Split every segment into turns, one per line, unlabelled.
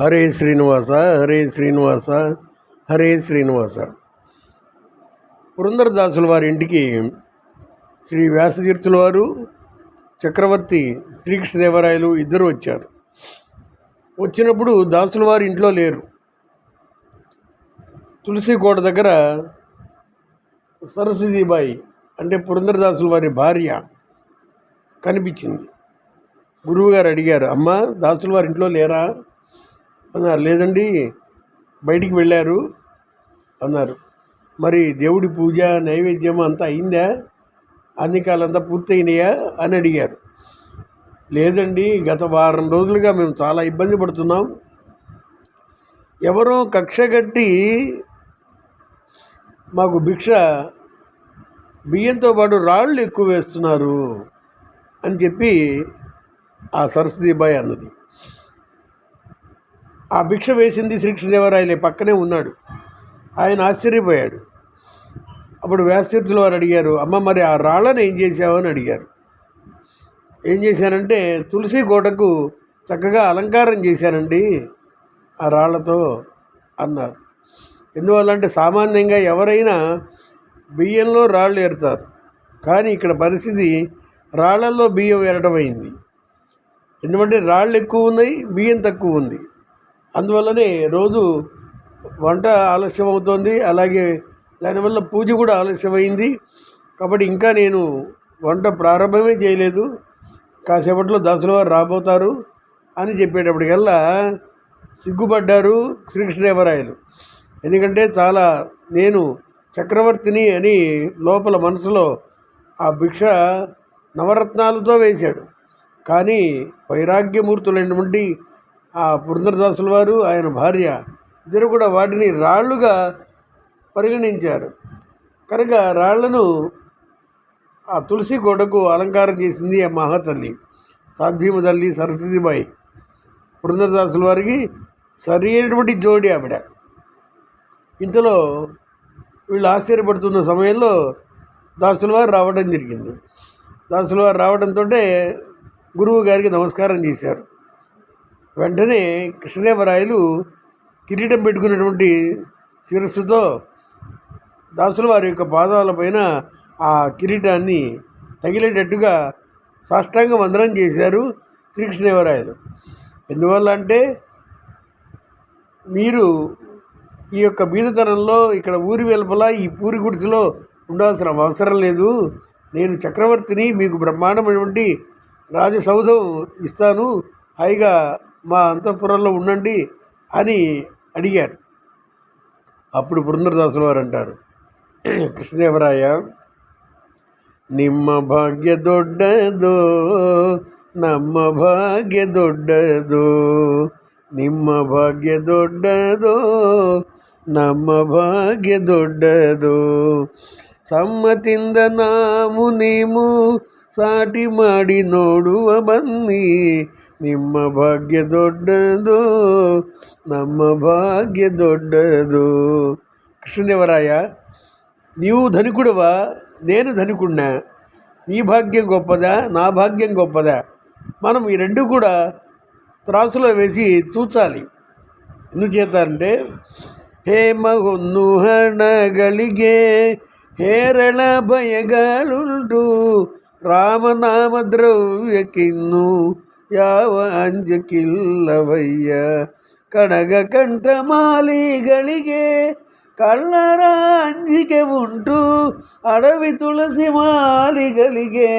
హరే శ్రీనివాస హరే శ్రీనివాస హరే శ్రీనివాస. పురంధరదాసుల వారి ఇంటికి శ్రీ వ్యాసతీర్థుల వారు చక్రవర్తి శ్రీకృష్ణదేవరాయలు ఇద్దరు వచ్చారు. వచ్చినప్పుడు దాసుల వారి ఇంట్లో లేరు. తులసి కోట దగ్గర సరస్వతీబాయి అంటే పురంధరదాసుల వారి భార్య కనిపించింది. గురువుగారు అడిగారు అమ్మ దాసుల వారి ఇంట్లో లేరా? అన్నారు. లేదండి బయటికి వెళ్ళారు అన్నారు. మరి దేవుడి పూజ నైవేద్యం అంతా అయిందా? అన్ని కాలంతా పూర్తయినాయా అని అడిగారు. లేదండి గత వారం రోజులుగా మేము చాలా ఇబ్బంది పడుతున్నాం. ఎవరో కక్ష కట్టి మాకు భిక్ష బియ్యంతో పాటు రాళ్ళు ఎక్కువ వేస్తున్నారు అని చెప్పి ఆ సరస్వతీబాయి అన్నది. ఆ భిక్ష వేసింది శ్రీకృష్ణదేవరాయలే పక్కనే ఉన్నాడు. ఆయన ఆశ్చర్యపోయాడు. అప్పుడు వ్యాసతీర్థుల వారు అడిగారు అమ్మ మరి ఆ రాళ్ళని ఏం చేశావు? అని అడిగారు. ఏం చేశానంటే తులసి కోటకు చక్కగా అలంకారం చేశానండి ఆ రాళ్ళతో అన్నారు. ఎందువల్ల అంటే సామాన్యంగా ఎవరైనా బియ్యంలో రాళ్ళు ఏరుతారు. కానీ ఇక్కడ పరిస్థితి రాళ్ళల్లో బియ్యం ఏరడం అయింది ఎందుకంటే రాళ్ళు ఎక్కువ ఉన్నాయి బియ్యం తక్కువ ఉంది. అందువల్లనే రోజు వంట ఆలస్యం అవుతోంది అలాగే దానివల్ల పూజ కూడా ఆలస్యమైంది. కాబట్టి ఇంకా నేను వంట ప్రారంభమే చేయలేదు. కాసేపట్లో దశల వారు రాబోతారు అని చెప్పేటప్పటికల్లా సిగ్గుపడ్డారు శ్రీకృష్ణదేవరాయలు. ఎందుకంటే చాలా నేను చక్రవర్తిని అని లోపల మనసులో ఆ భిక్ష నవరత్నాలతో వేశాడు. కానీ వైరాగ్యమూర్తులైనటువంటి ఆ పురంధరదాసుల వారు ఆయన భార్య ఇద్దరు కూడా వాటిని రాళ్ళుగా పరిగణించారు. కనుక రాళ్ళను ఆ తులసి కోటకు అలంకారం చేసింది ఆ మహాతల్లి సాధ్వీమ తల్లి సరస్వతిబాయి. పురంధరదాసుల వారికి సరి అయినటువంటి జోడి ఆవిడ. ఇంతలో వీళ్ళు ఆశ్చర్యపడుతున్న సమయంలో దాసుల వారు రావడం జరిగింది. దాసుల వారు రావడంతో గురువు గారికి నమస్కారం చేశారు. వెంటనే కృష్ణదేవరాయలు కిరీటం పెట్టుకున్నటువంటి శిరస్సుతో దాసుల వారి యొక్క పాదాలపైన ఆ కిరీటాన్ని తగిలేటట్టుగా సాష్టాంగ వందనం చేశారు శ్రీకృష్ణదేవరాయలు. ఎందువల్ల అంటే మీరు ఈ యొక్క బీదతనంలో ఇక్కడ ఊరి వెలుపల ఈ పూరి గుడిసెలో ఉండాల్సిన అవసరం లేదు. నేను చక్రవర్తిని మీకు బ్రహ్మాండమైనటువంటి రాజసౌధం ఇస్తాను. హాయిగా మా అంతఃపురంలో ఉండండి అని అడిగారు అప్పుడు పురంధరదాసుల వారు అంటారు కృష్ణదేవరాయ ನಿಮ್ಮ ಭಾಗ್ಯ ದೊಡ್ಡದು ನಮ್ಮ ಭಾಗ್ಯ ದೊಡ್ಡದು ನಿಮ್ಮ ಭಾಗ್ಯ ದೊಡ್ಡದು ನಮ್ಮ ಭಾಗ್ಯ ದೊಡ್ಡದು ಸಮ್ಮತಿಂದ ನಾವು ನೀವು ಸಾಟಿ ಮಾಡಿ ನೋಡುವ ಬನ್ನಿ ನಿಮ್ಮ ಭಾಗ್ಯ ದೊಡ್ಡದು ನಮ್ಮ ಭಾಗ್ಯ ದೊಡ್ಡದು కృష్ణదేవరాయ నీవు ధనికుడువా నేను ధనికుడినా నీ భాగ్యం గొప్పదా నా భాగ్యం గొప్పదా మనం ఈ రెండు కూడా త్రాసులో వేసి తూచాలి ఎందుచేత అంటే ಹೇಮ ಹೊನ್ನು ಹಣಗಳಿಗೆ ಹೇರಳ ಭಯಗಳುಂಟು ರಾಮನಾಮ ದ್ರವ್ಯಕ್ಕಿನ್ನು ಯಾವ ಅಂಜಕ್ಕಿಲ್ಲವಯ್ಯ ಕಡಗ ಕಂಠ ಮಾಲಿಗಳಿಗೆ ಕಳ್ಳರ ಅಂಜಿಕೆ ಉಂಟು ಅಡವಿ ತುಳಸಿ ಮಾಲಿಗಳಿಗೆ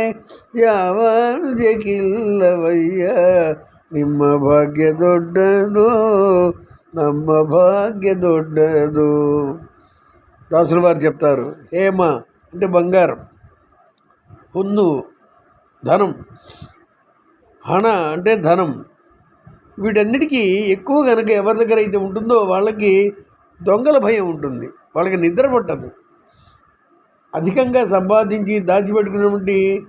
ಯಾವ ಅಂಜಕ್ಕಿಲ್ಲವಯ್ಯ ನಿಮ್ಮ ಭಾಗ್ಯ ದೊಡ್ಡದು ನಮ್ಮ భాగ్య దొడ్డదు దాసుల వారు చెప్తారు హేమ అంటే బంగారం హున్ను ధనం హణ అంటే ధనం. వీటన్నిటికీ ఎక్కువ కనుక ఎవరి దగ్గర అయితే ఉంటుందో వాళ్ళకి దొంగల భయం ఉంటుంది. వాళ్ళకి నిద్ర పట్టదు. అధికంగా సంపాదించి దాచిపెట్టుకున్నటువంటి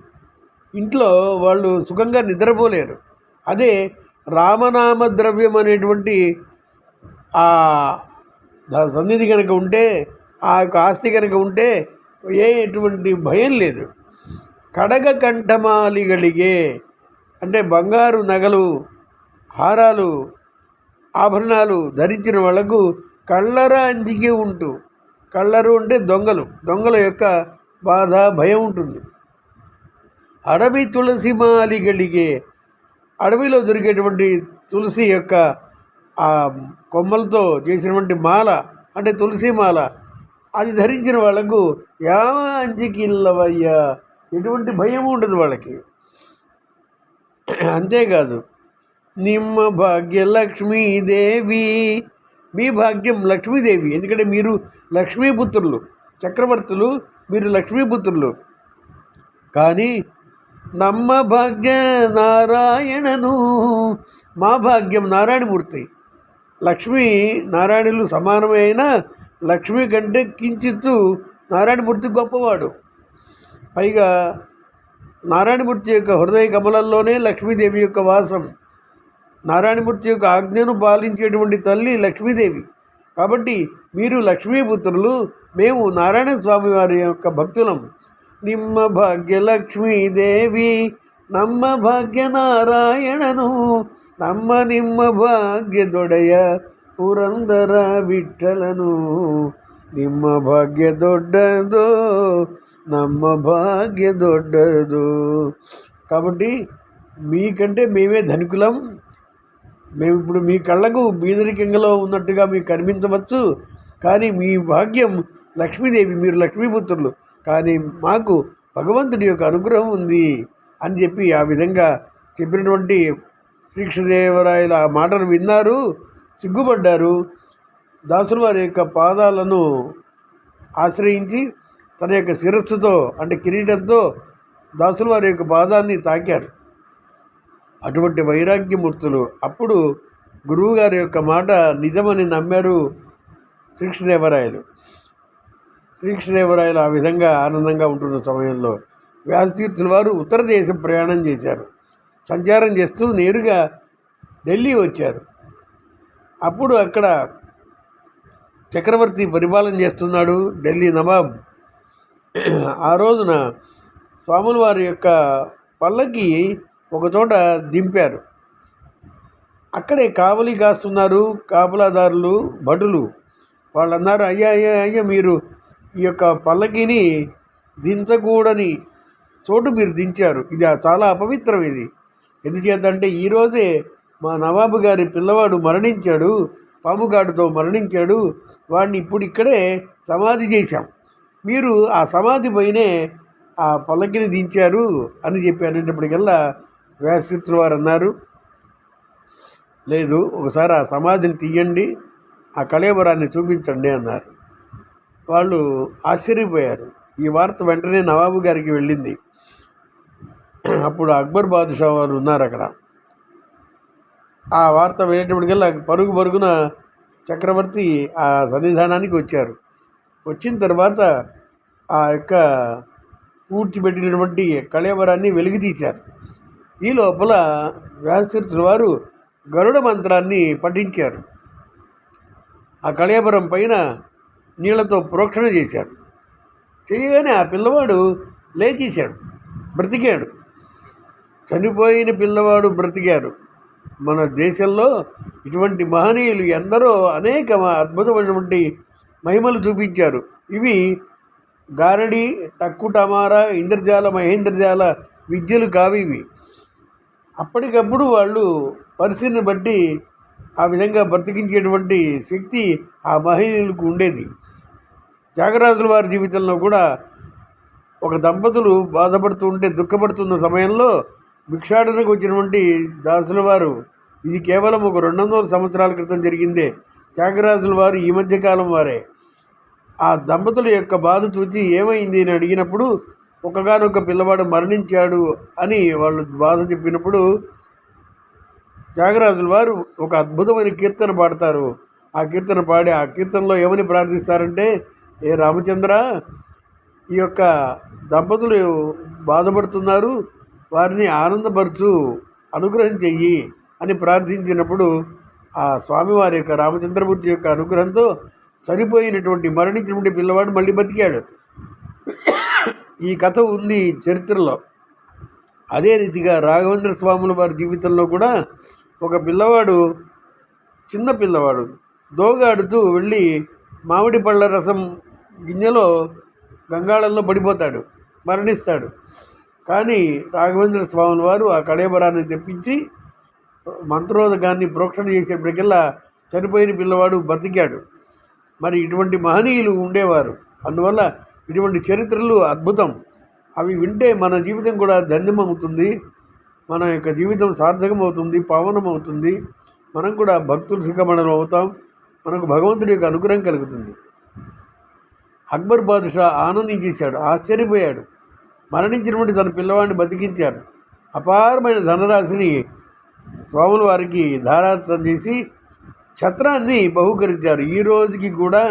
ఇంట్లో వాళ్ళు సుఖంగా నిద్రపోలేరు. అదే రామనామ ద్రవ్యం అనేటువంటి ఆ సన్నిధి కనుక ఉంటే ఆ యొక్క ఆస్తి కనుక ఉంటే ఏ ఎటువంటి భయం లేదు. కడగ కంఠమాలిగలిగే అంటే బంగారు నగలు హారాలు ఆభరణాలు ధరించిన వాళ్ళకు కళ్ళరా అంజికే ఉంటూ. కళ్ళరు అంటే దొంగలు. దొంగల యొక్క బాధ భయం ఉంటుంది. అడవి తులసి మాలి గడిగే అడవిలో దొరికేటువంటి తులసి యొక్క ఆ కొమ్మలతో చేసినటువంటి మాల అంటే తులసి మాల అది ధరించిన వాళ్ళకు యావ అంజికిల్లవయ్యా? ఎటువంటి భయం ఉండదు వాళ్ళకి. అంతేకాదు నిమ్మ భాగ్య లక్ష్మీదేవి మీ భాగ్యం లక్ష్మీదేవి. ఎందుకంటే మీరు లక్ష్మీపుత్రులు చక్రవర్తులు మీరు లక్ష్మీపుత్రులు. కానీ నమ్మ భాగ్య నారాయణను మా భాగ్యం నారాయణమూర్తి. లక్ష్మీ నారాయణులు సమానమైన లక్ష్మి కంటే కించిత్తు నారాయణమూర్తి గొప్పవాడు. పైగా నారాయణమూర్తి యొక్క హృదయ కమలల్లోనే లక్ష్మీదేవి యొక్క వాసం నారాయణమూర్తి యొక్క ఆజ్ఞను పాలించేటువంటి తల్లి లక్ష్మీదేవి కాబట్టి మీరు లక్ష్మీపుత్రులు మేము నారాయణ స్వామి వారి యొక్క భక్తులం నిమ్మ భాగ్య లక్ష్మీదేవి నమ్మ భాగ్య నారాయణను నమ్మ నిమ్మ భాగ్య దొడయ పురందర విఠలను ನಿಮ್ಮ ಭಾಗ್ಯ ದೊಡ್ಡದು ನಮ್ಮ భాగ్య దొడ్డదు కాబట్టి మీకంటే మేమే ధనికులం మేము ఇప్పుడు మీ కళ్ళకు బీదరికంగలో ఉన్నట్టుగా మీకు కనిపించవచ్చు కానీ మీ భాగ్యం లక్ష్మీదేవి మీరు లక్ష్మీపుత్రులు కానీ మాకు భగవంతుడి యొక్క అనుగ్రహం ఉంది అని చెప్పి ఆ విధంగా చెప్పినటువంటి శ్రీకృష్ణదేవరాయల ఆ మాటలు విన్నారు సిగ్గుపడ్డారు దాసుల వారి యొక్క పాదాలను ఆశ్రయించి తన యొక్క శిరస్సుతో అంటే కిరీటంతో దాసులు వారి యొక్క పాదాన్ని తాకారు. అటువంటి వైరాగ్యమూర్తులు అప్పుడు గురువుగారి యొక్క మాట నిజమని నమ్మారు శ్రీకృష్ణదేవరాయలు. శ్రీకృష్ణదేవరాయలు ఆ విధంగా ఆనందంగా ఉంటున్న సమయంలో వ్యాసతీర్థుల వారు ఉత్తర దేశం ప్రయాణం చేశారు. సంచారం చేస్తూ నేరుగా ఢిల్లీ వచ్చారు. అప్పుడు అక్కడ చక్రవర్తి పరిపాలన చేస్తున్నాడు ఢిల్లీ నవాబ్. ఆ రోజున స్వాముల వారి యొక్క పల్లకి ఒకచోట దింపారు. అక్కడే కావలి కాస్తున్నారు కాపలాదారులు భటులు. వాళ్ళు అన్నారు అయ్యా అయ్యా అయ్యా మీరు ఈ యొక్క పల్లకిని దించకూడని చోటు మీరు దించారు. ఇది చాలా అపవిత్రం ఇది. ఎందుచేతంటే ఈరోజే మా నవాబు గారి పిల్లవాడు మరణించాడు పాముగాడుతో మరణించాడు. వాడిని ఇప్పుడు ఇక్కడే సమాధి చేశాం. మీరు ఆ సమాధి పైనే ఆ పల్లకిని దించారు అని చెప్పి అనేటప్పటికల్లా వ్యాసృతుల వారు అన్నారు. లేదు ఒకసారి ఆ సమాధిని తీయండి ఆ కళేబరాన్ని చూపించండి అన్నారు. వాళ్ళు ఆశ్చర్యపోయారు. ఈ వార్త వెంటనే నవాబు గారికి వెళ్ళింది. అప్పుడు అక్బర్ బాదుషా వారు ఉన్నారు అక్కడ. ఆ వార్త వెళ్ళేటప్పటికల్లా పరుగు పరుగున చక్రవర్తి ఆ సన్నిధానానికి వచ్చారు. వచ్చిన తర్వాత ఆ యొక్క పూడ్చిపెట్టినటువంటి కళేవరాన్ని వెలికి ఈ లోపల వ్యాసతీర్థుల వారు గరుడ మంత్రాన్ని పఠించారు. ఆ కళేబరం పైన నీళ్ళతో ప్రోక్షణ చేశారు. చేయగానే ఆ పిల్లవాడు లేచేశాడు బ్రతికాడు. చనిపోయిన పిల్లవాడు బ్రతికాడు. మన దేశంలో ఇటువంటి మహనీయులు ఎందరో అనేక అద్భుతమైనటువంటి మహిమలు చూపించారు. ఇవి గారడి టక్కు టమారా ఇంద్రజాల మహేంద్రజాల విద్యలు కావివి అప్పటికప్పుడు వాళ్ళు పరిస్థితిని బట్టి ఆ విధంగా బ్రతికించేటువంటి శక్తి ఆ మహిళలకు ఉండేది. త్యాగరాజుల వారి జీవితంలో కూడా ఒక దంపతులు బాధపడుతూ ఉంటే దుఃఖపడుతున్న సమయంలో భిక్షాటనకు వచ్చినటువంటి దాసుల వారు ఇది కేవలం ఒక రెండు వందల సంవత్సరాల క్రితం జరిగిందే. త్యాగరాజుల వారు ఈ మధ్యకాలం వారే. ఆ దంపతుల యొక్క బాధ చూచి ఏమైంది అని అడిగినప్పుడు ఒకగానొక పిల్లవాడు మరణించాడు అని వాళ్ళు బాధ చెప్పినప్పుడు త్యాగరాజుల వారు ఒక అద్భుతమైన కీర్తన పాడతారు. ఆ కీర్తన పాడి ఆ కీర్తనలో ఏమని ప్రార్థిస్తారంటే ఏ రామచంద్ర ఈ యొక్క దంపతులు బాధపడుతున్నారు వారిని ఆనందపరచు అనుగ్రహం చెయ్యి అని ప్రార్థించినప్పుడు ఆ స్వామివారి యొక్క రామచంద్రమూర్తి యొక్క అనుగ్రహంతో చనిపోయినటువంటి మరణించినటువంటి పిల్లవాడు మళ్ళీ బతికాడు. ఈ కథ ఉంది చరిత్రలో. అదే రీతిగా రాఘవేంద్ర స్వాముల వారి జీవితంలో కూడా ఒక పిల్లవాడు చిన్న పిల్లవాడు దోగాడుతూ వెళ్ళి మామిడి పళ్ళ రసం గిన్నెలో గంగాళంలో పడిపోతాడు మరణిస్తాడు. కానీ రాఘవేంద్ర స్వాముల వారు ఆ కళేబరాన్ని తెప్పించి మంత్రోదగాన్ని ప్రోక్షణ చేసేప్పటికల్లా చనిపోయిన పిల్లవాడు బతికాడు. మరి ఇటువంటి మహనీయులు ఉండేవారు. అందువల్ల ఇటువంటి చరిత్రలు అద్భుతం. అవి వింటే మన జీవితం కూడా ధన్యమవుతుంది. మన యొక్క జీవితం సార్థకం అవుతుంది అవుతుంది మనం కూడా భక్తులు సుఖమణం అవుతాం. మనకు భగవంతుడి యొక్క అనుగ్రహం కలుగుతుంది. అక్బర్ బాదుషా ఆనందించేశాడు ఆశ్చర్యపోయాడు. మరణించినటువంటి తన పిల్లవాడిని బతికించారు. అపారమైన ధనరాశిని స్వాముల వారికి ధారాతం చేసి ఛత్రాన్ని బహుకరించారు. ఈ రోజుకి కూడా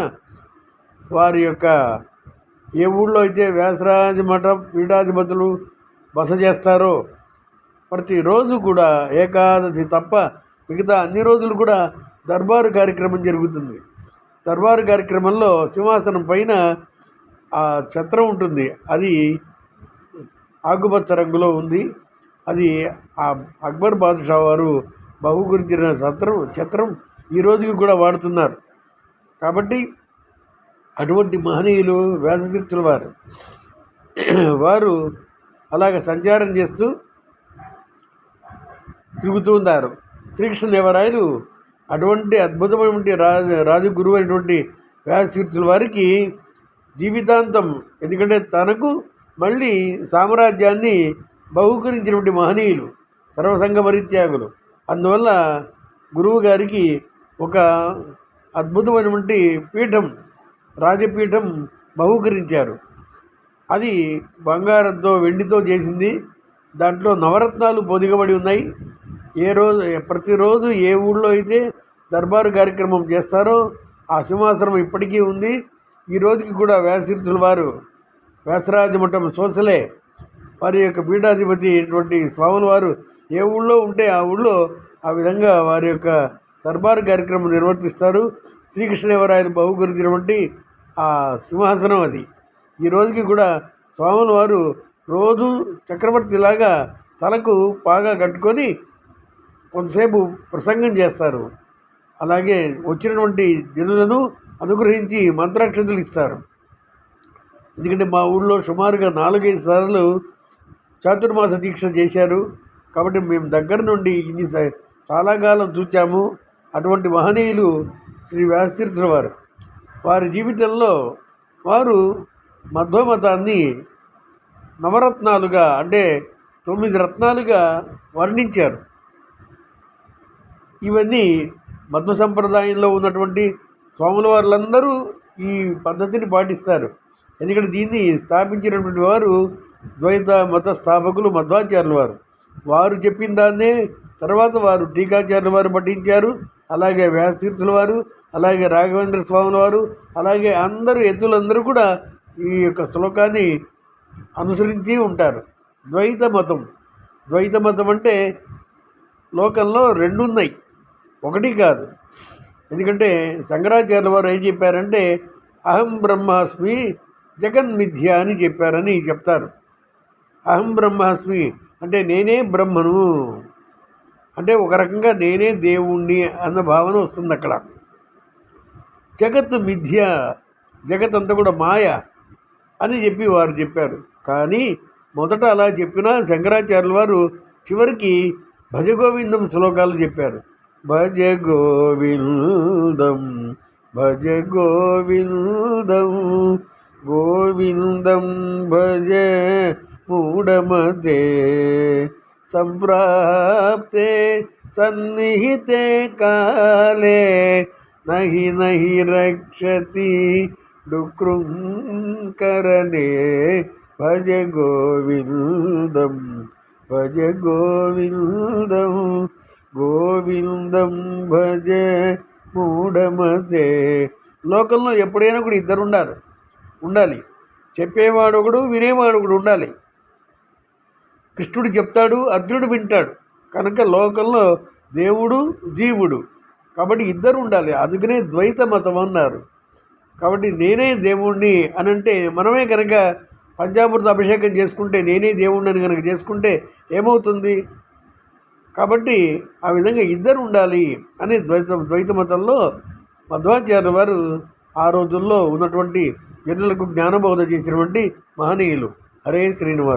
వారి యొక్క ఏ ఊళ్ళో అయితే వ్యాసరాజ మఠ పీఠాధిపతులు బస చేస్తారో ప్రతిరోజు కూడా ఏకాదశి తప్ప మిగతా అన్ని రోజులు కూడా దర్బారు కార్యక్రమం జరుగుతుంది. దర్బారు కార్యక్రమంలో సింహాసనం పైన ఆ ఛత్రం ఉంటుంది. అది ఆకుపచ్చ రంగులో ఉంది. అది ఆ అక్బర్ బాదుషా వారు బహుకరించిన ఛత్రం ఛత్రం. ఈ రోజుకి కూడా వాడుతున్నారు. కాబట్టి అటువంటి మహనీయులు వ్యాసతీర్థుల వారు వారు అలాగ సంచారం చేస్తూ తిరుగుతూ ఉన్నారు. శ్రీకృష్ణదేవరాయలు అటువంటి అద్భుతమైనటువంటి రాజు రాజు గురువు అయినటువంటి వ్యాసతీర్థుల వారికి జీవితాంతం ఎందుకంటే తనకు మళ్ళీ సామ్రాజ్యాన్ని బహుకరించినటువంటి మహనీయులు సర్వసంగ పరిత్యాగులు అందువల్ల గురువు గారికి ఒక అద్భుతమైనటువంటి పీఠం రాజపీఠం బహుకరించారు. అది బంగారంతో వెండితో చేసింది. దాంట్లో నవరత్నాలు పొదిగబడి ఉన్నాయి. ఏ రోజు ప్రతిరోజు ఏ ఊళ్ళో అయితే దర్బారు కార్యక్రమం చేస్తారో ఆ సింహాసనం ఇప్పటికీ ఉంది. ఈ రోజుకి కూడా వ్యాసతీర్థుల వారు వ్యాసరాజమఠం సోసలే. వారి యొక్క పీఠాధిపతి అయినటువంటి స్వాముల వారు ఏ ఊళ్ళో ఉంటే ఆ ఊళ్ళో ఆ విధంగా వారి యొక్క దర్బారు కార్యక్రమం నిర్వర్తిస్తారు. శ్రీకృష్ణదేవరాయలు బహుకరించినటువంటి ఆ సింహాసనం అది. ఈ రోజుకి కూడా స్వాముల వారు రోజు చక్రవర్తిలాగా తలకు పాగా కట్టుకొని కొంతసేపు ప్రసంగం చేస్తారు. అలాగే వచ్చినటువంటి జనులను అనుగ్రహించి మంత్రాక్షతులు ఇస్తారు. ఎందుకంటే మా ఊళ్ళో సుమారుగా నాలుగైదు సార్లు చాతుర్మాస దీక్ష చేశారు. కాబట్టి మేము దగ్గర నుండి ఇన్ని చాలా కాలం చూచాము. అటువంటి మహనీయులు శ్రీ వ్యాసతీర్థుల వారు. వారి జీవితంలో వారు మధ్వమతాన్ని నవరత్నాలుగా అంటే తొమ్మిది రత్నాలుగా వర్ణించారు. ఇవన్నీ మధ్వ సంప్రదాయంలో ఉన్నటువంటి స్వాముల వారులందరూ ఈ పద్ధతిని పాటిస్తారు. ఎందుకంటే దీన్ని స్థాపించినటువంటి వారు ద్వైత మత స్థాపకులు మధ్వాచార్యుల వారు. వారు చెప్పిన దాన్నే తర్వాత వారు టీకాచార్యుల వారు పఠించారు. అలాగే వ్యాసతీర్థుల వారు అలాగే రాఘవేంద్ర స్వామి వారు అలాగే అందరూ ఎత్తులందరూ కూడా ఈ యొక్క శ్లోకాన్ని అనుసరించి ఉంటారు. ద్వైత మతం. ద్వైత మతం అంటే లోకంలో రెండు ఉన్నాయి ఒకటి కాదు. ఎందుకంటే శంకరాచార్య వారు ఏం చెప్పారంటే అహం బ్రహ్మాస్మి జగన్మిథ్య అని చెప్పారని చెప్తారు. అహం బ్రహ్మాస్మి అంటే నేనే బ్రహ్మను. అంటే ఒక రకంగా నేనే దేవుణ్ణి అన్న భావన వస్తుంది అక్కడ. జగత్తు మిథ్య జగత్ అంతా కూడా మాయ అని చెప్పి వారు చెప్పారు. కానీ మొదట అలా చెప్పినా శంకరాచార్యుల వారు చివరికి భజగోవిందం శ్లోకాలు చెప్పారు. భజ గోవిందం భజ గోవిందం గోవిందం భజ మూఢమతే సంప్రాప్తే సన్నిహితే కాలే నహి నహి రక్షతి డుకృంకరణే భజ గోవిందం భజ గోవిందం గోవిందం భజ మూఢమతే. లోకంలో ఎప్పుడైనా కూడా ఇద్దరు ఉండాలి ఉండాలి. చెప్పేవాడు ఒకడు వినేవాడు ఒకడు ఉండాలి. కృష్ణుడు చెప్తాడు అర్జునుడు వింటాడు. కనుక లోకంలో దేవుడు జీవుడు. కాబట్టి ఇద్దరు ఉండాలి. అందుకనే ద్వైత మతం అన్నారు. కాబట్టి నేనే దేవుణ్ణి అని అంటే మనమే కనుక పంచామృత అభిషేకం చేసుకుంటే నేనే దేవుణ్ణి అని కనుక చేసుకుంటే ఏమవుతుంది? కాబట్టి ఆ విధంగా ఇద్దరు ఉండాలి అని ద్వైత ద్వైత మతంలో మధ్వాచార్య వారు ఆ రోజుల్లో ఉన్నటువంటి జనులకు జ్ఞానబోధ చేసినటువంటి మహనీయులు. హరే శ్రీనివాస్.